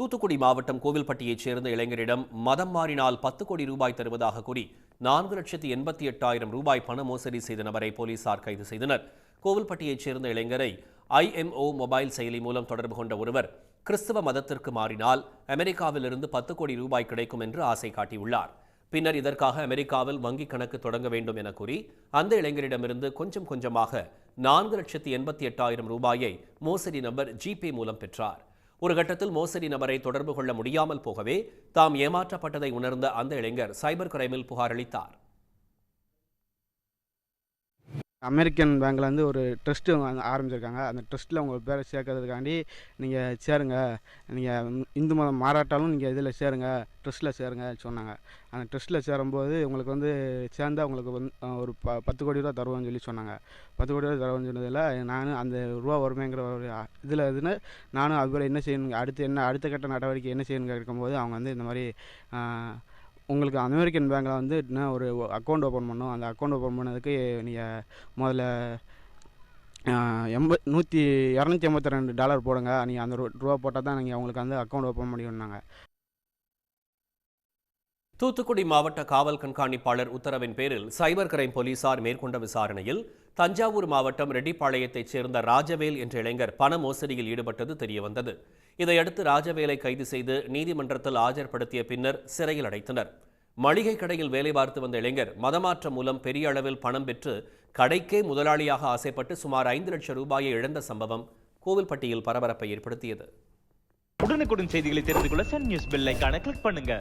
தூத்துக்குடி மாவட்டம் கோவில்பட்டியைச் சேர்ந்த இளைஞரிடம் மதம் மாறினால் பத்து கோடி ரூபாய் தருவதாக கூறி நான்கு லட்சத்தி எண்பத்தி எட்டாயிரம் ரூபாய் பண மோசடி செய்த நபரை போலீசார் கைது செய்தனர். கோவில்பட்டியைச் சேர்ந்த இளைஞரை ஐஎம்ஓ மொபைல் செயலி மூலம் தொடர்பு கொண்ட ஒருவர் கிறிஸ்தவ மதத்திற்கு மாறினால் அமெரிக்காவிலிருந்து பத்து கோடி ரூபாய் கிடைக்கும் என்று ஆசை காட்டியுள்ளார். பின்னர் இதற்காக அமெரிக்காவில் வங்கிக் கணக்கு தொடங்க வேண்டும் என கூறி அந்த இளைஞரிடமிருந்து கொஞ்சம் கொஞ்சமாக நான்கு லட்சத்தி எண்பத்தி எட்டாயிரம் ரூபாயை மோசடி நபர் ஜிபே மூலம் பெற்றார். ஒரு கட்டத்தில் மோசடி நபரை தொடர்பு கொள்ள முடியாமல் போகவே தாம் ஏமாற்றப்பட்டதை உணர்ந்த அந்த இளைஞர் சைபர் கிரைமில் புகாரளித்தார் அமெரிக்கன் பேங்க்கில் வந்து ஒரு ட்ரஸ்ட்டு ஆரம்பிச்சிருக்காங்க. அந்த ட்ரஸ்ட்டில் உங்கள் பேரை சேர்க்கறதுக்காண்டி நீங்கள் சேருங்க. நீங்கள் இந்து மதம் மாறாட்டாலும் நீங்கள் இதில் சேருங்க ட்ரஸ்ட்டில் சேருங்க சொன்னாங்க. அந்த ட்ரஸ்ட்டில் சேரும்போது உங்களுக்கு வந்து சேர்ந்தா உங்களுக்கு வந்து ஒரு ப பத்து கோடி ரூபா தருவோம்னு சொல்லி சொன்னாங்க. பத்து கோடி ரூபா தருவோம்னு சொன்னதில் நானும் அந்த ரூபா வருமேங்கிற ஒரு இதில் இதுன்னு நானும் அதுபோல் என்ன செய்யணும் அடுத்து என்ன அடுத்த கட்ட நடவடிக்கை என்ன செய்யணும்னு கேட்கும்போது அவங்க வந்து இந்த மாதிரி உங்களுக்கு அமெரிக்கன் பேங்க்கில் வந்து இன்னும் ஒரு அக்கௌண்ட் ஓப்பன் பண்ணணும்? அந்த அக்கௌண்ட் ஓப்பன் பண்ணதுக்கு நீங்கள் முதல்ல எண்ப நூற்றி இரநூத்தி எண்பத்தி ரெண்டு டாலர் போடுங்க. நீங்கள் அந்த ரூபா போட்டால் தான் நீங்கள் உங்களுக்கு வந்து அக்கௌண்ட் ஓப்பன் முடியும்னாங்க தூத்துக்குடி மாவட்ட காவல் கண்காணிப்பாளர் உத்தரவின் பேரில் சைபர் கிரைம் போலீசார் மேற்கொண்ட விசாரணையில் தஞ்சாவூர் மாவட்டம் ரெட்டிப்பாளையத்தைச் சேர்ந்த ராஜவேல் என்ற இளைஞர் பண மோசடியில் ஈடுபட்டது தெரியவந்தது. இதையடுத்து ராஜவேலை கைது செய்து நீதிமன்றத்தில் ஆஜர்படுத்திய பின்னர் சிறையில் அடைத்தனர். மளிகை கடையில் வேலை பார்த்து வந்த இளைஞர் மதமாற்றம் மூலம் பெரிய அளவில் பணம் பெற்று கடைக்கே முதலாளியாக ஆசைப்பட்டு சுமார் ஐந்து லட்சம் ரூபாயை இழந்த சம்பவம் கோவில்பட்டியில் பரபரப்பை ஏற்படுத்தியது. உடனுக்குடன் செய்திகளை தெரிந்து கொள்ள சன் நியூஸ் பெல் கிளிக் பண்ணுங்க.